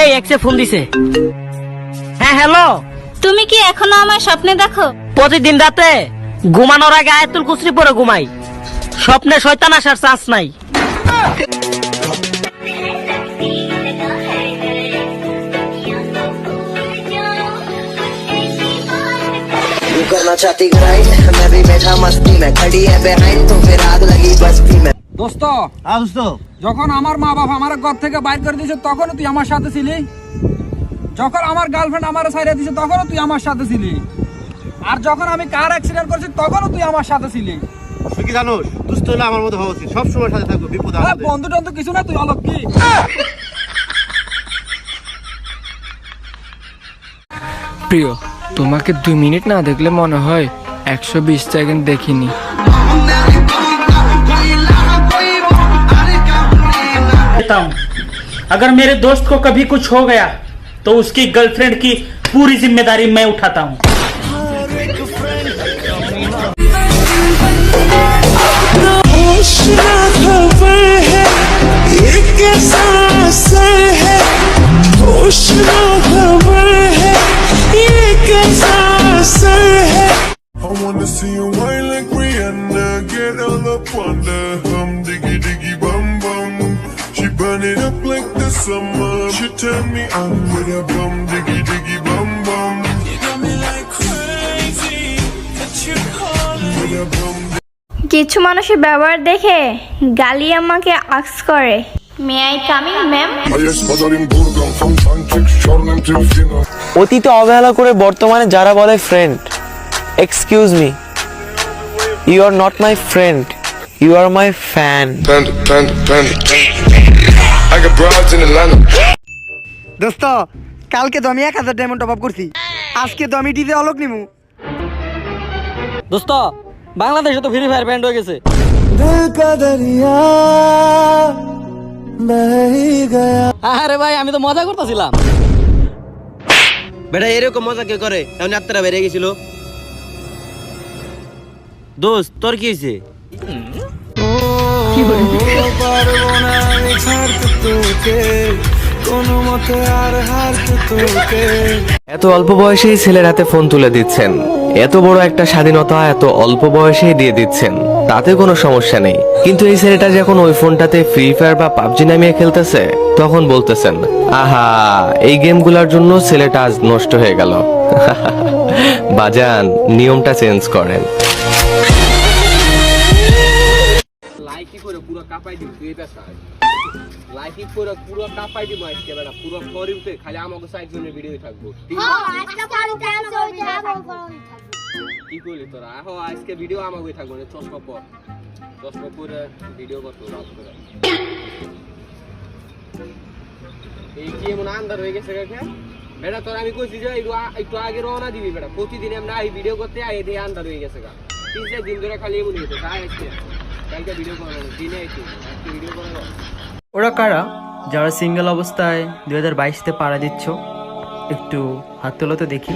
এই এক্সে ফোন দিছে হ্যাঁ হ্যালো তুমি কি এখনো আমার স্বপ্নে দেখো প্রতিদিন রাতে ঘুমানোর আগে আয়াতুল কুসরি পরে ঘুমাই স্বপ্নে শয়তান আসার চান্স নাই तू करना चाहती ग्राइंड मैं भी बैठा मस्ती में खड़ी है behind तो फिर आग लगी बस्ती में দোস্ত যখন আমার মা বাবা আমার ঘর থেকে বাইর করে দিয়েছে তখনও তুই আমার সাথে ছিলি? যখন আমার গার্লফ্রেন্ড আমার সাইডে দিয়েছে তখনও তুই আমার সাথে ছিলি। আর যখন আমি কার অ্যাক্সিডেন্ট করছি তখনও তুই আমার সাথে ছিলি। তুই কি জানোস? দুস্থ হলে আমার মতো হওয়া উচিত। সবসময় সাথে থাকব বিপদ বন্ধু টন্ধু কিছু না তুই অলক কি প্রিয় তোমাকে দুই মিনিট না দেখলে মনে হয় একশো বিশ সেকেন্ড দেখিনি। देता हूँ। अगर मेरे दोस्त को कभी कुछ हो गया तो उसकी गर्लफ्रेंड की पूरी ज़िम्मेदारी मैं उठाता हूँ। I wanna see you like Rihanna, get all up on the summer. She turn me on with a bum, diggy diggy bum bum. You got me like crazy, that you calling with a bum. কিছু মানুষের ব্যবহার দেখে গালি আমাকে আক্স করে may I coming ma'am. অতীতে অবহেলা করে বর্তমানে যারা বলে friend excuse me you are not my friend you are my fan. I got broads in Atlanta. দোস্ত কালকে তো আমি এক হাজার ডায়মন্ড টপ আপ করছি। আজকে তো আমি ডিজে অলক নিমু। দোস্ত বাংলাদেশে তো ফ্রি ফায়ার ব্যান্ড হয়ে গেছে। আরে ভাই আমি তো মজা করতেছিলাম। বেটা এরকম মজা কে করে? এমনি আত্মারা বেড়ে গেছিল। দোস্ত তোর কি হয়েছে? এত অল্প বয়সেই ছেলের হাতে ফোন তুলে দিচ্ছেন। এত বড় একটা স্বাধীনতা এত অল্প বয়সেই দিয়ে দিচ্ছেন। তাতে কোনো সমস্যা নেই। কিন্তু এই ছেলেটা যখন ওই ফোনটাতে ফ্রি ফায়ার বা পাবজি নামিয়ে খেলতেছে, তখন বলতেছেন, আহা, এই গেমগুলোর জন্য ছেলেটা আজ নষ্ট হয়ে গেল। বাজান, নিয়মটা চেঞ্জ করেন। কাপাই দিবি তুই এটা সাজ লাইকি করে পুরো কাপাই দিব আজকে বেটা পুরো ফরিমতে খালি আমাকে সাইড জন্য ভিডিও থাকব। ঠিক কি করলি তোরা? আহো আজকে ভিডিও আমাকে থাকব না চশমা পর। চশমা পরে ভিডিও করতে রাত করে। এই কি এমন আন্দার হয়ে গেছে কাকে বেটা তোর আমি কইছি যে একটু আগে রওনা দিবি বেটা। প্রতিদিন আমরা এই ভিডিও করতে আই দিয়ে আন্দার হয়ে গেছে গা। তিন চার দিন ধরে খালি এমন হয়েছে তাই আজকে। ওরা কারা? যারা সিঙ্গেল অবস্থায় দুই হাজার বাইশতে পাড়া দিচ্ছ একটু হাত তোলো তো দেখি।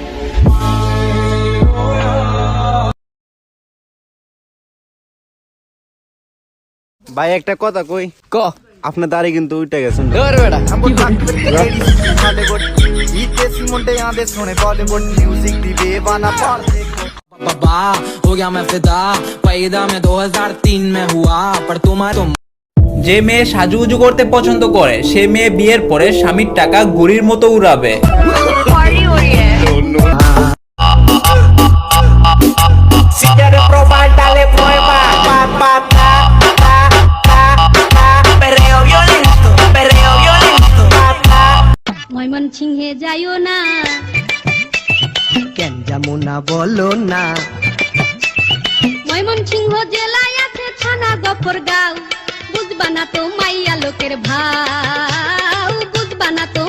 ভাই একটা কথা কই? ক? আপনার দাড়ি কিন্তু উঠে গেছেন ধর বেটা बाबा हो गया मैं फिदा पैदा में 2003 में हुआ पर तुम्हारे तुम যে মেয়ে সাজুগুজু করতে পছন্দ করে সে মেয়ে বিয়ের পরে স্বামীর টাকা গুড়ির মতো উড়াবে ময়মন সিংহে যাইও না কেন যাবো না বলো না ময়মন সিংহ জেলায় আছে থানা গফর গাঁও বুঝবা না তো মাইয়া লোকের ভাও বুঝবা না তো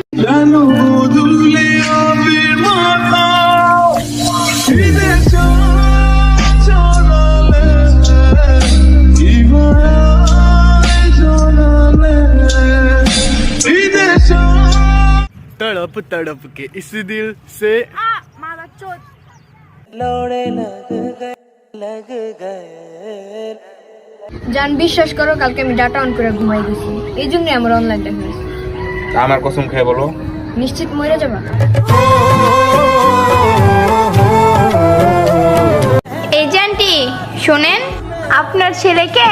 तड़प तड़प के इस दिल से জান বিশ্বাস করো কালকে আমি ডাটা অন করে ঘুমাই গেছি। এই জন্য আমার অনলাইন দেখা আমার কসম খেয়ে বলো। নিশ্চিত মরে যাবা। এজেন্টি শোনেন আপনার ছেলেকে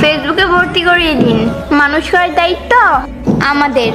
ফেসবুকে ভর্তি করিয়ে দিন। মানুষ করার দায়িত্ব আমাদের।